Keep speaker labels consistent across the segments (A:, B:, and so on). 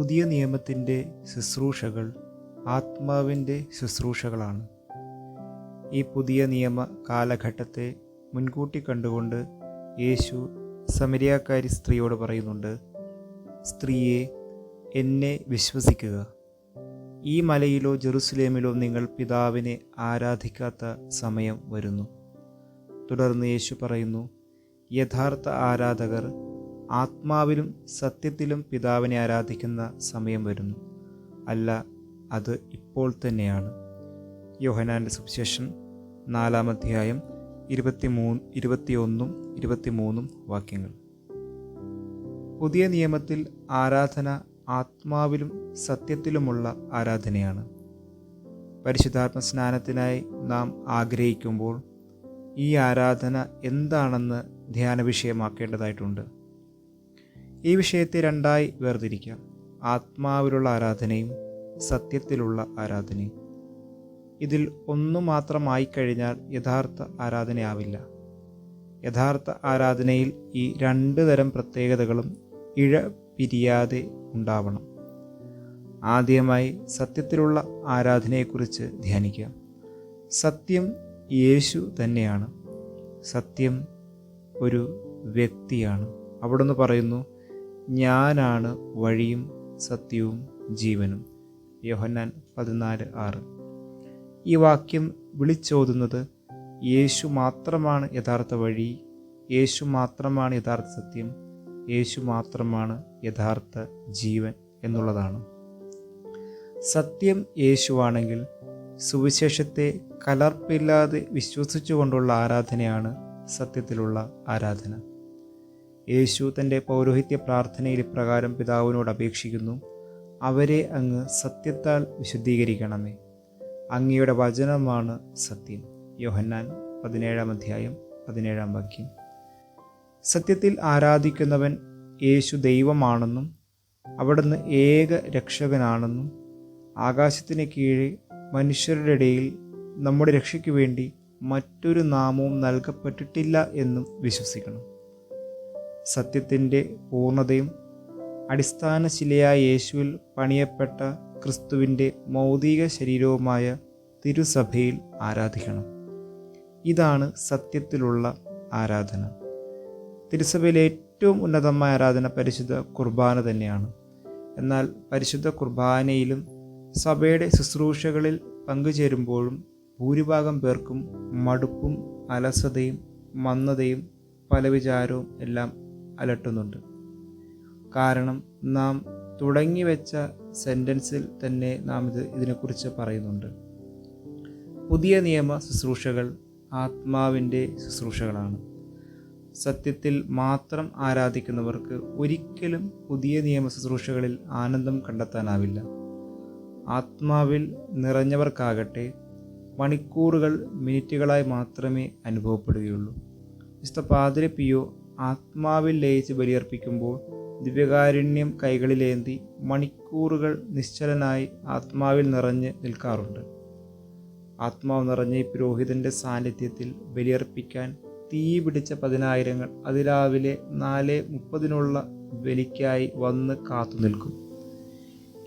A: പുതിയ നിയമത്തിന്റെ ശുശ്രൂഷകൾ ആത്മാവിന്റെ ശുശ്രൂഷകളാണ്. ഈ പുതിയ നിയമ കാലഘട്ടത്തെ മുൻകൂട്ടി കണ്ടുകൊണ്ട് യേശു സമരിയാക്കാരി സ്ത്രീയോട് പറയുന്നുണ്ട് സ്ത്രീയെ എന്നെ വിശ്വസിക്കുക. ഈ മലയിലോ ജെറുസലേമിലോ നിങ്ങൾ പിതാവിനെ ആരാധിക്കാത്ത സമയം വരുന്നു. തുടർന്ന് യേശു പറയുന്നു യഥാർത്ഥ ആരാധകർ ആത്മാവിലും സത്യത്തിലും പിതാവിനെ ആരാധിക്കുന്ന സമയം വരുന്നു. അല്ല അത് ഇപ്പോൾ തന്നെയാണ്. യോഹനാന്റെ സുവിശേഷം നാലാം അധ്യായം ഇരുപത്തി മൂന്ന് ഇരുപത്തിയൊന്നും ഇരുപത്തിമൂന്നും വാക്യങ്ങൾ. പുതിയ നിയമത്തിൽ ആരാധന ആത്മാവിലും സത്യത്തിലുമുള്ള ആരാധനയാണ്. പരിശുദ്ധാത്മ സ്നാനത്തിനായി നാം ആഗ്രഹിക്കുമ്പോൾ ഈ ആരാധന എന്താണെന്ന് ധ്യാന വിഷയമാക്കേണ്ടതായിട്ടുണ്ട് ഈ വിഷയത്തെ രണ്ടായി വേർതിരിക്കാം. ആത്മാവിലുള്ള ആരാധനയും സത്യത്തിലുള്ള ആരാധനയും. ഇതിൽ ഒന്നു മാത്രമായി കഴിഞ്ഞാൽ യഥാർത്ഥ ആരാധനയാവില്ല. യഥാർത്ഥ ആരാധനയിൽ ഈ രണ്ട് തരം പ്രത്യേകതകളും ഇഴ പിരിയാതെ ഉണ്ടാവണം. ആദ്യമായി സത്യത്തിലുള്ള ആരാധനയെക്കുറിച്ച് ധ്യാനിക്കാം സത്യം യേശു തന്നെയാണ്. സത്യം ഒരു വ്യക്തിയാണ്. അവിടുന്ന് പറയുന്നു ഞാനാണ് വഴിയും സത്യവും ജീവനും. യോഹന്നാൻ പതിനാല് ആറ്. ഈ വാക്യം വിളിച്ചോതുന്നത് യേശു മാത്രമാണ് യഥാർത്ഥ വഴി യേശു മാത്രമാണ് യഥാർത്ഥ സത്യം യേശു മാത്രമാണ് യഥാർത്ഥ ജീവൻ എന്നുള്ളതാണ്. സത്യം യേശുവാണെങ്കിൽ സുവിശേഷത്തെ കലർപ്പില്ലാതെ വിശ്വസിച്ചുകൊണ്ടുള്ള ആരാധനയാണ് സത്യത്തിലുള്ള ആരാധന. യേശു തന്റെ പൗരോഹിത്യ പ്രാർത്ഥനയിൽ ഇപ്രകാരം പിതാവിനോട് അപേക്ഷിക്കുന്നു അവരെ അങ്ങ് സത്യത്താൽ വിശുദ്ധീകരിക്കണമേ. അങ്ങയുടെ വചനമാണ് സത്യം. യോഹന്നാൻ പതിനേഴാം അധ്യായം പതിനേഴാം വാക്യം. സത്യത്തിൽ ആരാധിക്കുന്നവൻ യേശു ദൈവമാണെന്നും അവിടുന്ന് ഏക രക്ഷകനാണെന്നും ആകാശത്തിന് കീഴെ മനുഷ്യരുടെ ഇടയിൽ നമ്മുടെ രക്ഷയ്ക്ക് വേണ്ടി മറ്റൊരു നാമവും നൽകപ്പെട്ടിട്ടില്ല എന്നും വിശ്വസിക്കണം. സത്യത്തിന്റെ പൂർണതയും അടിസ്ഥാന ശിലയായ യേശുവിൽ പണിയപ്പെട്ട ക്രിസ്തുവിന്റെ മൗതിക ശരീരവുമായ തിരുസഭയിൽ ആരാധിക്കണം. ഇതാണ് സത്യത്തിലുള്ള ആരാധന. തിരുസഭയിലെ ഏറ്റവും ഉന്നതമായ ആരാധന പരിശുദ്ധ കുർബാന തന്നെയാണ്. എന്നാൽ പരിശുദ്ധ കുർബാനയിലും സഭയുടെ ശുശ്രൂഷകളിൽ പങ്കുചേരുമ്പോഴും ഭൂരിഭാഗം പേർക്കും മടുപ്പും അലസതയും മന്ദതയും പല വിചാരവും എല്ലാം അലട്ടുന്നുണ്ട്. കാരണം നാം തുടങ്ങി വെച്ച സെന്റൻസിൽ തന്നെ നാം ഇത് ഇതിനെക്കുറിച്ച് പറയുന്നുണ്ട്. പുതിയ നിയമ ശുശ്രൂഷകൾ ആത്മാവിന്റെ ശുശ്രൂഷകളാണ്. സത്യത്തിൽ മാത്രം ആരാധിക്കുന്നവർക്ക് ഒരിക്കലും പുതിയ നിയമ ശുശ്രൂഷകളിൽ ആനന്ദം കണ്ടെത്താനാവില്ല. ആത്മാവിൽ നിറഞ്ഞവർക്കാകട്ടെ മണിക്കൂറുകൾ മിനിറ്റുകളായി മാത്രമേ അനുഭവപ്പെടുകയുള്ളൂ. വിശുദ്ധ പാതിരപ്പിയോ പിയോ ആത്മാവിൽ ലയിച്ച് ബലിയർപ്പിക്കുമ്പോൾ ദിവ്യകാരുണ്യം കൈകളിലേന്തി മണിക്കൂറുകൾ നിശ്ചലനായി ആത്മാവിൽ നിറഞ്ഞ് നിൽക്കാറുണ്ട്. ആത്മാവ് നിറഞ്ഞ ഈ പുരോഹിതന്റെ സാന്നിധ്യത്തിൽ ബലിയർപ്പിക്കാൻ തീ പിടിച്ച പതിനായിരങ്ങൾ അതിരാവിലെ നാല് മുപ്പതിനുള്ള ബലിക്കായി വന്ന് കാത്തു നിൽക്കും.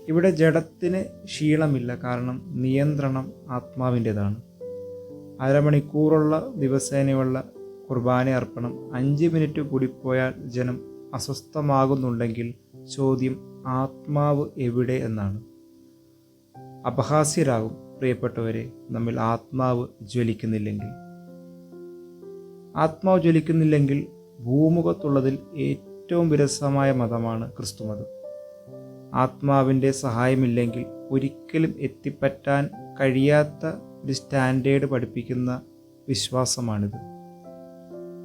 A: ഇവിടെ ജഡത്തിന് ക്ഷീണമില്ല കാരണം നിയന്ത്രണം ആത്മാവിന്റെതാണ്. അരമണിക്കൂറുള്ള ദിവസേനയുള്ള കുർബാന അർപ്പണം അഞ്ച് മിനിറ്റ് കൂടിപ്പോയാൽ ജനം അസ്വസ്ഥമാകുന്നുണ്ടെങ്കിൽ ചോദ്യം ആത്മാവ് എവിടെ എന്നാണ്. അപഹാസ്യരാകും. പ്രിയപ്പെട്ടവരെ നമ്മിൽ ആത്മാവ് ജ്വലിക്കുന്നില്ലെങ്കിൽ. ആത്മാവ് ജ്വലിക്കുന്നില്ലെങ്കിൽ ഭൂമുഖത്തുള്ളതിൽ ഏറ്റവും വിരസമായ മതമാണ് ക്രിസ്തുമതം. ആത്മാവിന്റെ സഹായമില്ലെങ്കിൽ ഒരിക്കലും എത്തിപ്പറ്റാൻ കഴിയാത്ത ഒരു സ്റ്റാൻഡേർഡ് പഠിപ്പിക്കുന്ന വിശ്വാസമാണിത്.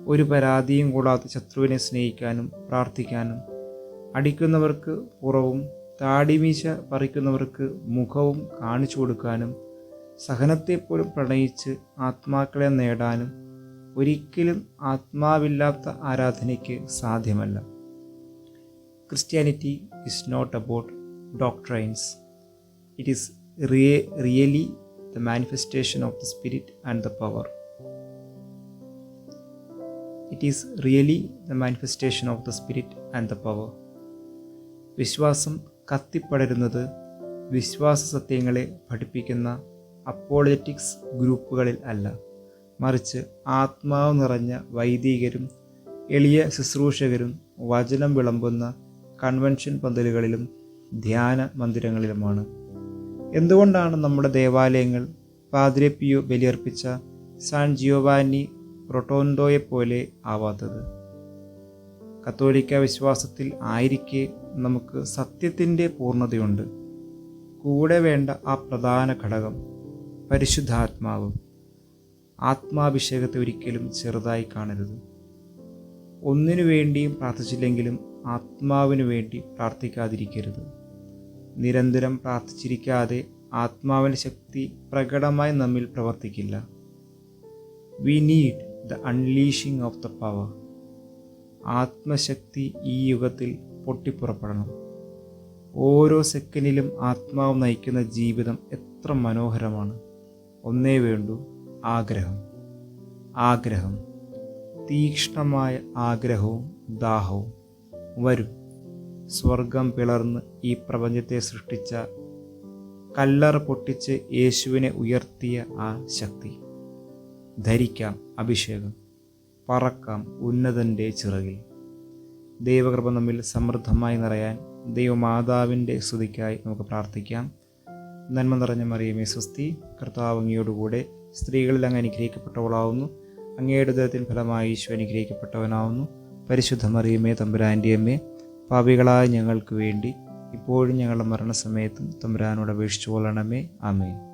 A: ഒരു പരാതിയും കൂടാതെ ശത്രുവിനെ സ്നേഹിക്കാനും പ്രാർത്ഥിക്കാനും അടിക്കുന്നവർക്ക് പുറവും താടിമീശ പറിക്കുന്നവർക്ക് മുഖവും കാണിച്ചു കൊടുക്കാനും സഹനത്തെപ്പോലും പ്രണയിച്ച് ആത്മാക്കളെ നേടാനും ഒരിക്കലും ആത്മാവില്ലാത്ത ആരാധനയ്ക്ക് സാധ്യമല്ല. Christianity is not about doctrines it is re really the manifestation of the spirit and the power it is really the manifestation of the spirit and the power വിശ്വാസം കത്തിപ്പടരുന്നത് വിശ്വാസ സത്യങ്ങളെ പഠിപ്പിക്കുന്ന അപ്പോളജറ്റിക്സ് ഗ്രൂപ്പുകളിൽ അല്ല. മറിച്ച് ആത്മാവ് നിറഞ്ഞ വൈദികരും എളിയ ശുശ്രൂഷകരും വചനം വിളമ്പുന്ന കൺവെൻഷൻ പന്തലുകളിലും ധ്യാന മന്ദിരങ്ങളിലുമാണ്. എന്തുകൊണ്ടാണ് നമ്മുടെ ദേവാലയങ്ങൾ പാതിരപ്പിയോ ബലിയർപ്പിച്ച സാൻ ജിയോവാനി റൊട്ടോൻഡോയെപ്പോലെ ആവാത്തത്. കത്തോലിക്ക വിശ്വാസത്തിൽ ആയിരിക്കെ നമുക്ക് സത്യത്തിന്റെ പൂർണതയുണ്ട്. കൂടെ വേണ്ട ആ പ്രധാന ഘടകം പരിശുദ്ധാത്മാവ്. ആത്മാഭിഷേകത്തെ ഒരിക്കലും ചെറുതായി കാണരുത്. ഒന്നിനു വേണ്ടിയും പ്രാർത്ഥിച്ചില്ലെങ്കിലും ആത്മാവിനു വേണ്ടി പ്രാർത്ഥിക്കാതിരിക്കരുത്. നിരന്തരം പ്രാർത്ഥിച്ചിരിക്കാതെ ആത്മാവിന്റെ ശക്തി പ്രകടമായി നമ്മിൽ പ്രവർത്തിക്കില്ല. We need the unleashing of the power ആത്മശക്തി ഈ യുഗത്തിൽ പൊട്ടിപ്പുറപ്പെടണം. ഓരോ സെക്കൻഡിലും ആത്മാവ് നയിക്കുന്ന ജീവിതം എത്ര മനോഹരമാണ്. ഒന്നേ വേണ്ടു ആഗ്രഹം. ആഗ്രഹം. തീക്ഷ്ണമായ ആഗ്രഹവും ദാഹവും വരും. സ്വർഗം പിളർന്ന് ഈ പ്രപഞ്ചത്തെ സൃഷ്ടിച്ച കല്ലറ പൊട്ടിച്ച് യേശുവിനെ ഉയർത്തിയ ആ ശക്തി. ധരിക്കാം അഭിഷേകം പറക്കാം ഉന്നതന്റെ ചിറകിൽ. ദൈവകൃപ നമ്മിൽ സമൃദ്ധമായി നിറയാൻ ദൈവമാതാവിന്റെ സ്തുതിക്കായി നമുക്ക് പ്രാർത്ഥിക്കാം. നന്മ നിറഞ്ഞ മറിയമേ സ്വസ്തി കർത്താവ് അങ്ങയോടുകൂടെ സ്ത്രീകളിൽ അങ്ങ് അനുഗ്രഹിക്കപ്പെട്ടവളാവുന്നു. അങ്ങയുടെ ഉദരത്തിൻ ഫലമായി ഈശോ അനുഗ്രഹിക്കപ്പെട്ടവനാവുന്നു. പരിശുദ്ധ മറിയമേ തമ്പുരാന്റെ അമ്മേ പാപികളായ ഞങ്ങൾക്ക് വേണ്ടി ഇപ്പോഴും ഞങ്ങളുടെ മരണസമയത്തും തമ്പുരാനോട് അപേക്ഷിച്ചു കൊള്ളണമേ ആമേ